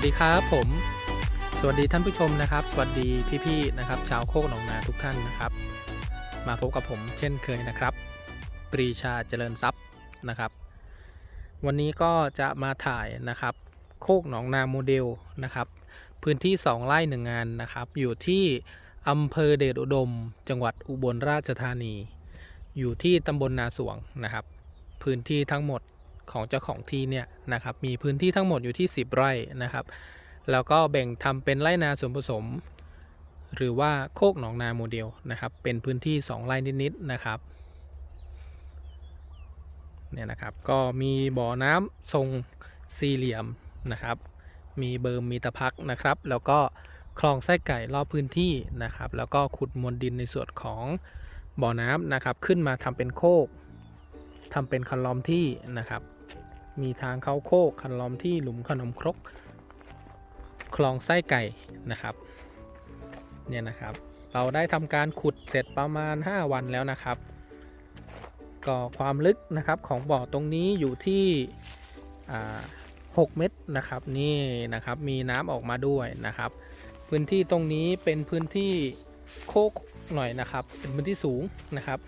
วัสดีครับผม สวัสดีท่านผู้ชมนะครับ สวัสดีพี่ๆนะครับ ชาวโคกหนองนาทุกท่านนะครับ มาพบกับผมเช่นเคยนะครับ ปรีชาเจริญทรัพย์นะครับ วันนี้ก็จะมาถ่ายนะครับ โคกหนองนาโมเดลนะครับ พื้นที่ 2 ไร่หนึ่งงานนะครับ อยู่ที่อำเภอเดชอุดม จังหวัดอุบลราชธานี อยู่ที่ตำบลนาสวงนะครับ พื้นที่ทั้งหมด ของเจ้าของที่เนี่ยนะครับมีพื้นที่ทั้งหมดอยู่ที่ 10 ไร่นะครับ แล้วก็แบ่งทำเป็นไร่นาส่วนผสม หรือว่าโคกหนองนาโมเดลนะครับเป็นพื้นที่ 2 ไร่นิดๆนะครับเนี่ยนะครับก็มีบ่อน้ำทรงสี่เหลี่ยมนะครับ มีเบิร์มมีตะพักนะครับ แล้วก็คลองไส้ไก่รอบพื้นที่นะครับ แล้วก็ขุดมวลดินในส่วนของบ่อน้ำนะครับ ขึ้นมาทำเป็นโคกทำเป็นคันล้อมที่นะครับ มีทางเข้าโคกคันล้อมที่หลุมขนมครก คลองไส้ไก่นะครับ เนี่ยนะครับ เราได้ทำการขุดเสร็จประมาณ 5 วันแล้วนะครับ ก็ความลึกนะครับของบ่อตรงนี้อยู่ที่6เมตรนะครับนี่นะครับมีน้ำออกมาด้วยนะครับ พื้นที่ตรงนี้เป็นพื้นที่โคกหน่อยนะครับ เป็นพื้นที่สูงนะครับ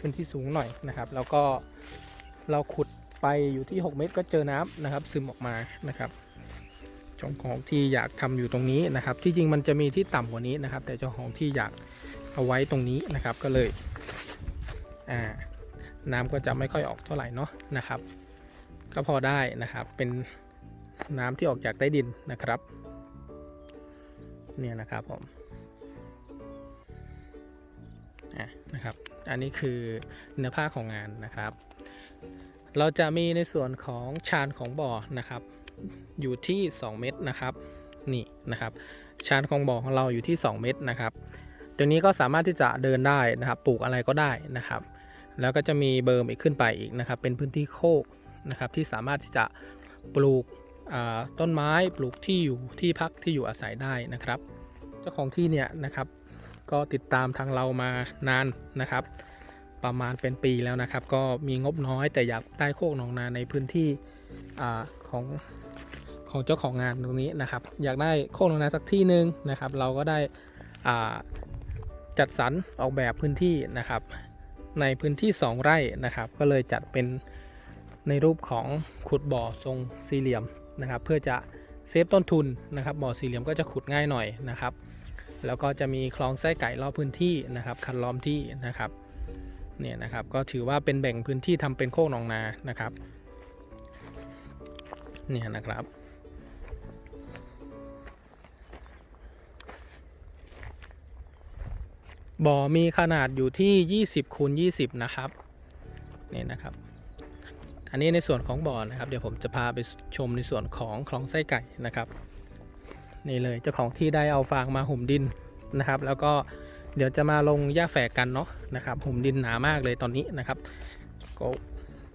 พื้นที่สูงหน่อยนะครับ แล้วก็เราขุด ไปอยู่ที่ 6 เมตรก็เจอน้ำนะครับ ซึมออกมานะครับเจ้าของที่อยากทำอยู่ตรงนี้นะครับ ที่จริงมันจะมีที่ต่ำกว่านี้นะครับ แต่เจ้าของที่อยากเอาไว้ตรงนี้นะครับก็เลยอ่าน้ำก็จะไม่ค่อยออกเท่าไหร่เนาะนะครับ ก็พอได้นะครับเป็นน้ำที่ออกจากใต้ดินนะครับ เนี่ยนะครับผมอะนะครับ อันนี้คือเนื้อผ้าของงานนะครับ เราจะมีในส่วนของชานของบ่อนะครับ อยู่ที่ 2 เมตรนะครับนี่นะครับ ชานของบ่อของเราอยู่ที่ 2 เมตรนะครับตัวนี้ก็สามารถที่จะเดินได้นะครับ ปลูกอะไรก็ได้นะครับ แล้วก็จะมีเบิร์มอีกขึ้นไปอีกนะครับ เป็นพื้นที่โคกนะครับ ที่สามารถที่จะปลูกต้นไม้ปลูกที่อยู่ที่พักที่อยู่อาศัยได้นะครับ เจ้าของที่เนี่ยนะครับ ก็ติดตามทางเรามานานนะครับ ประมาณเป็นปีแล้วนะครับ ก็มีงบน้อยแต่อยากได้โคกหนองนาในพื้นที่อของของเจ้าของงานตรงนี้นะครับ อยากได้โคกหนองนาสักที่หนึ่งนะครับ เราก็ได้จัดสรรออกแบบพื้นที่นะครับ ในพื้นที่ 2 ไร่นะครับ ก็เลยจัดเป็นในรูปของขุดบ่อทรงสี่เหลี่ยมนะครับ เพื่อจะเซฟต้นทุนนะครับบ่อสี่เหลี่ยมก็จะขุดง่ายหน่อยนะครับ แล้วก็จะมีคลองไส้ไก่รอบพื้นที่นะครับ คันล้อมที่นะครับ เนี่ยนะครับก็ถือว่าเป็นแบ่งพื้นที่ทำเป็นโคกหนองนานะครับเนี่ยนะครับบ่อมีขนาดอยู่ที่ 20คูณ20 นะครับนี่นะครับ อันนี้ในส่วนของบ่อนะครับ เดี๋ยวผมจะพาไปชมในส่วนของคลองไส้ไก่นะครับนี่เลยเจ้าของที่ได้เอาฟางมาห่มดินนะครับ แล้วก็ เดี๋ยวจะมาลงหญ้าแฝกกันเนาะนะครับห่มดินหนามากเลยตอนนี้นะครับ ก็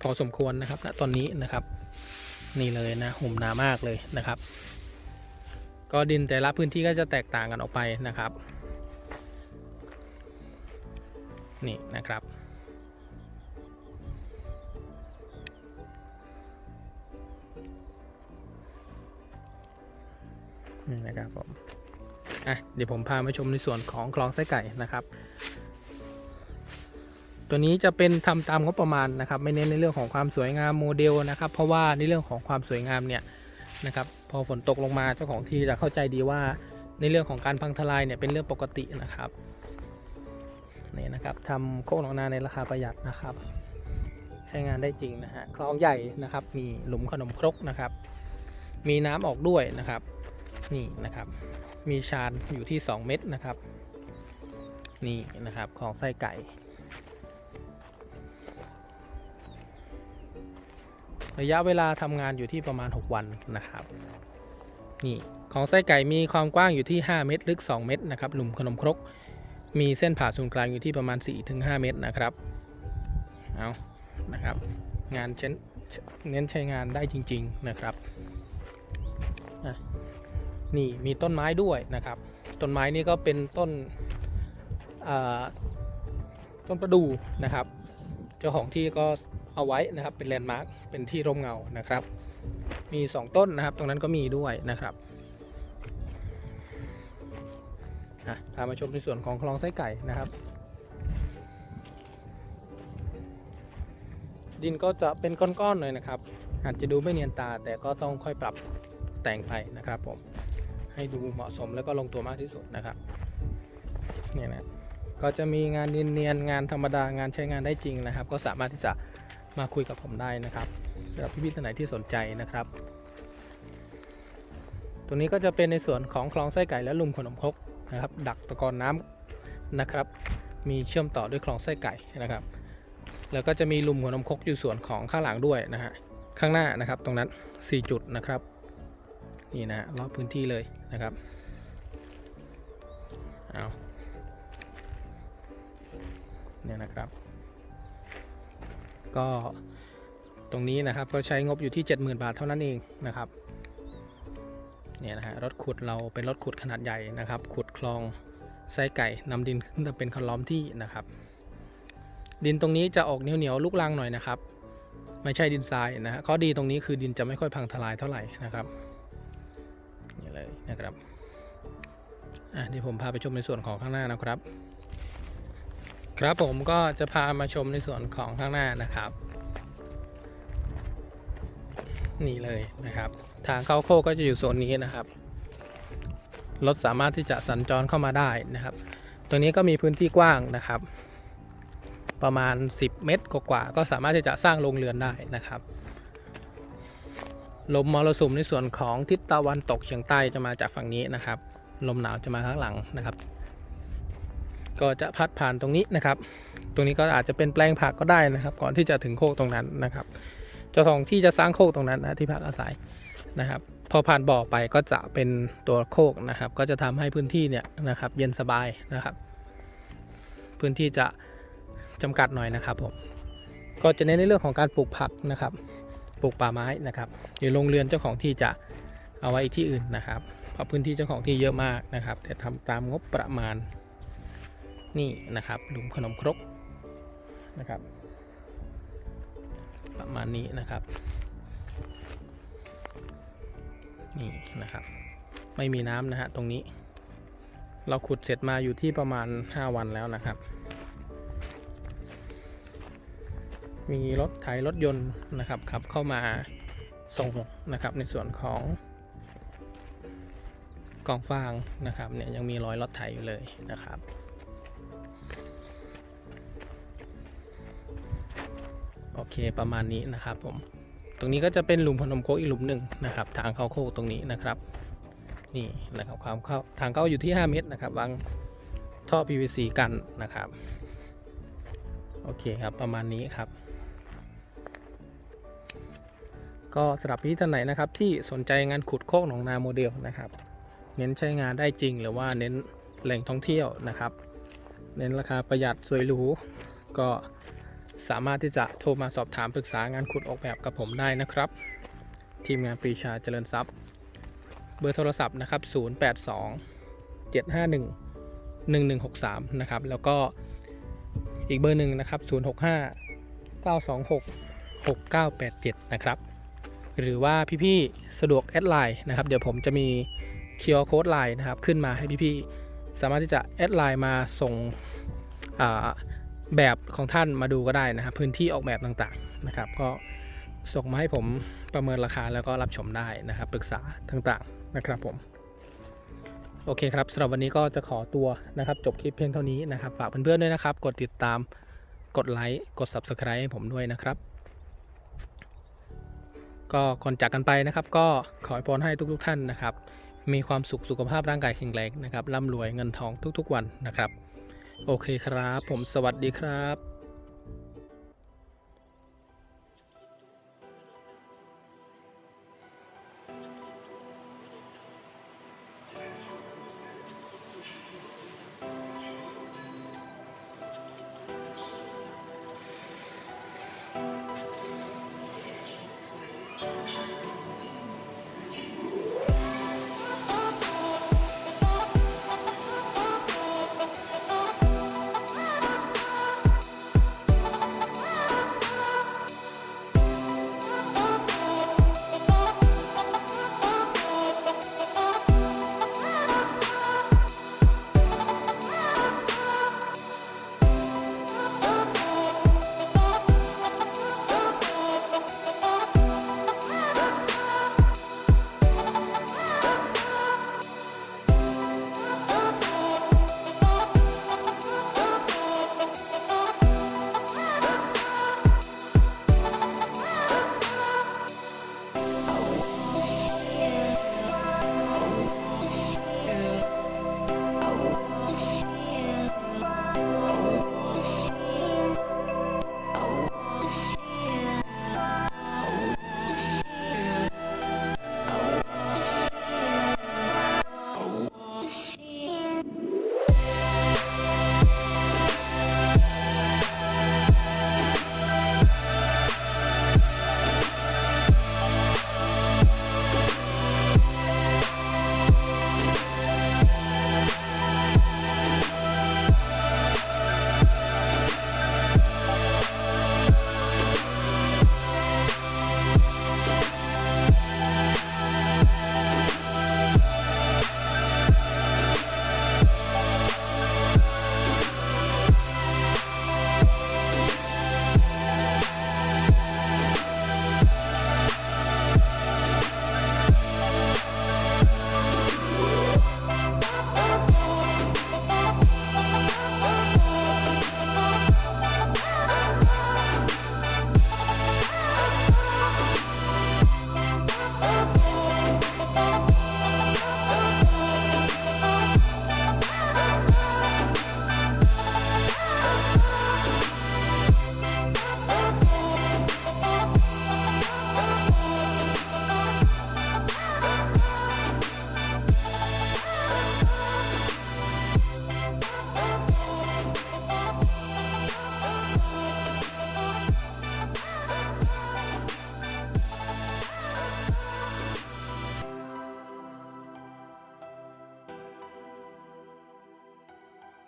พอสมควรนะครับณตอนนี้นะครับ นี่เลยนะห่มหนามากเลยนะครับ ก็ดินแต่ละพื้นที่ก็จะแตกต่างกันออกไปนะครับ นี่นะครับนี่นะครับผม อะเดี๋ยวผมพามาชมในส่วนของคลองไส้ไก่นะครับ ตัวนี้จะเป็นทำตามงบประมาณนะครับ ไม่เน้นในเรื่องของความสวยงามโมเดลนะครับ เพราะว่าในเรื่องของความสวยงามเนี่ยนะครับ พอฝนตกลงมาเจ้าของที่จะเข้าใจดีว่าในเรื่องของการพังทลายเนี่ยเป็นเรื่องปกตินะครับนี่นะครับทำโคกหนองนาในราคาประหยัดนะครับ ใช้งานได้จริงนะฮะคลองใหญ่นะครับ มีหลุมขนมครกนะครับ มีน้ำออกด้วยนะครับ นี่นะครับ มีชานอยู่ที่ 2 เม็ดนะครับ นี่นะครับของไส้ไก่ระยะเวลาทำงานอยู่ที่ประมาณ 6 วันนะครับ นี่ของไส้ไก่มีความกว้างอยู่ที่ 5 เมตร ลึก 2 เมตรนะครับหลุมขนมครก มีเส้นผ่าศูนย์กลางอยู่ที่ประมาณ 4-5 เมตรนะครับ เอานะครับ งานเนเน้นใช้งานได้จริง ๆนะครับอะ นี่มีต้นไม้ด้วยนะครับ ต้นไม้นี่ก็เป็นต้นต้นประดู่นะครับ เจ้าของที่ก็เอาไว้นะครับเป็นแลนด์มาร์คเป็นที่ร่มเงานะครับ มี 2 ต้นนะครับ ตรงนั้นก็มีด้วยนะครับพามาชมในส่วนของคลองไส้ไก่นะครับ ดินก็จะเป็นก้อนๆหน่อยนะครับ อาจจะดูไม่เนียนตาแต่ก็ต้องค่อยปรับแต่งไปนะครับผม ให้ดูเหมาะสมแล้วก็ลงตัวมากที่สุดนะครับเนี่ยนะก็จะมีงานเนียนๆงานธรรมดางานใช้งานได้จริงนะครับ ก็สามารถที่จะมาคุยกับผมได้นะครับสำหรับพี่ๆท่านไหนที่สนใจนะครับตรงนี้ก็จะเป็นในส่วนของคลองไส้ไก่และลุมขนมคกนะครับ ดักตะกอนน้ำนะครับ มีเชื่อมต่อด้วยคลองไส้ไก่นะครับ แล้วก็จะมีลุมหัวนมคกอยู่ส่วนของข้างหลังด้วยนะฮะข้างหน้านะครับ ตรงนั้น 4 จุดนะครับ นี่นะฮะรอบพื้นที่เลยนะครับเอาเนี่ยนะครับ ก็ตรงนี้นะครับก็ใช้งบอยู่ที่ 70,000 บาทเท่านั้นเองนะครับเนี่ยนะฮะรถขุดเราเป็นรถขุดขนาดใหญ่นะครับ ขุดคลองไส้ไก่นำดินขึ้นมาเป็นคันล้อมที่นะครับ ดินตรงนี้จะออกเหนียวเหนียวลูกลังหน่อยนะครับ ไม่ใช่ดินทรายนะฮะข้อดีตรงนี้คือดินจะไม่ค่อยพังทลายเท่าไหร่นะครับ เลยนะครับอะเดี๋ยวผมพาไปชมในส่วนของข้างหน้านะครับ ครับผมก็จะพามาชมในส่วนของข้างหน้านะครับ นี่เลยนะครับ ทางเข้าโคกก็จะอยู่โซนนี้นะครับรถสามารถที่จะสัญจรเข้ามาได้นะครับ ตรงนี้ก็มีพื้นที่กว้างนะครับ ประมาณ 10 เมตรกว่าก็สามารถที่จะสร้างโรงเรือนได้นะครับ ลมมรสุมในส่วนของทิศตะวันตกเฉียงใต้จะมาจากฝั่งนี้นะครับ ลมหนาวจะมาข้างหลังนะครับ ก็จะพัดผ่านตรงนี้นะครับ ตรงนี้ก็อาจจะเป็นแปลงผักก็ได้นะครับ ก่อนที่จะถึงโคกตรงนั้นนะครับ เจ้าของที่จะสร้างโคกตรงนั้นนะที่พักอาศัยนะครับ พอผ่านบ่อไปก็จะเป็นตัวโคกนะครับ ก็จะทำให้พื้นที่เนี่ยนะครับเย็นสบายนะครับ พื้นที่จะจำกัดหน่อยนะครับผมก็จะเน้นในเรื่องของการปลูกผักนะครับ ปลูกป่าไม้นะครับอยู่โรงเรือนเจ้าของที่จะเอาไว้ที่อื่นนะครับเพราะพื้นที่เจ้าของที่เยอะมากนะครับ แต่ทำตามงบประมาณนี่นะครับหลุมขนมครกนะครับ ประมาณนี้นะครับนี่นะครับ ไม่มีน้ำนะฮะตรงนี้ เราขุดเสร็จมาอยู่ที่ประมาณ 5 วันแล้วนะครับ มีรถไถรถยนต์นะครับขับเข้ามาส่งนะครับในส่วนของกองฟางนะครับเนี่ยยังมีรอยรถไถอยู่เลยนะครับโอเคประมาณนี้นะครับผมตรงนี้ก็จะเป็นหลุมพนมโคกอีกหลุมหนึ่งนะครับ ทางเข้าโคกตรงนี้นะครับ นี่นะครับความเข้าทางเข้าอยู่ที่ 5 เมตรนะครับวางท่อ PVC กันนะครับ โอเคครับประมาณนี้ครับ ก็สำหรับพี่ท่านไหนนะครับที่สนใจงานขุดโคกหนองนาโมเดลนะครับ เน้นใช้งานได้จริงหรือว่าเน้นแหล่งท่องเที่ยวนะครับ เน้นราคาประหยัดสวยหรูก็สามารถที่จะโทรมาสอบถามปรึกษางานขุดออกแบบกับผมได้นะครับ ทีมงานปรีชาเจริญทรัพย์ เบอร์โทรศัพท์นะครับ 082 751 1163 นะครับ แล้วก็อีกเบอร์หนึ่งนะครับ 065 926 6987 นะครับ หรือว่าพี่ๆสะดวกแอดไลน์นะครับ เดี๋ยวผมจะมี QR Code ไลน์นะครับ ขึ้นมาให้พี่ๆสามารถที่จะแอดไลน์มาส่งแบบของท่านมาดูก็ได้นะครับ พื้นที่ออกแบบต่างๆนะครับ ก็ส่งมาให้ผมประเมินราคาแล้วก็รับชมได้นะครับ ปรึกษาต่างๆนะครับผมโอเคครับสำหรับวันนี้ก็จะขอตัวนะครับ จบคลิปเพียงเท่านี้นะครับ ฝากเพื่อนๆด้วยนะครับ กดติดตามกดไลค์กด Subscribe ให้ผมด้วยนะครับ ก็ก่อนจากกันไปนะครับ ก็ขออวยพรให้ทุกๆท่านนะครับ มีความสุขสุขภาพร่างกายแข็งแรงนะครับร่ำรวยเงินทองทุกๆวันนะครับ โอเคครับ ผมสวัสดีครับ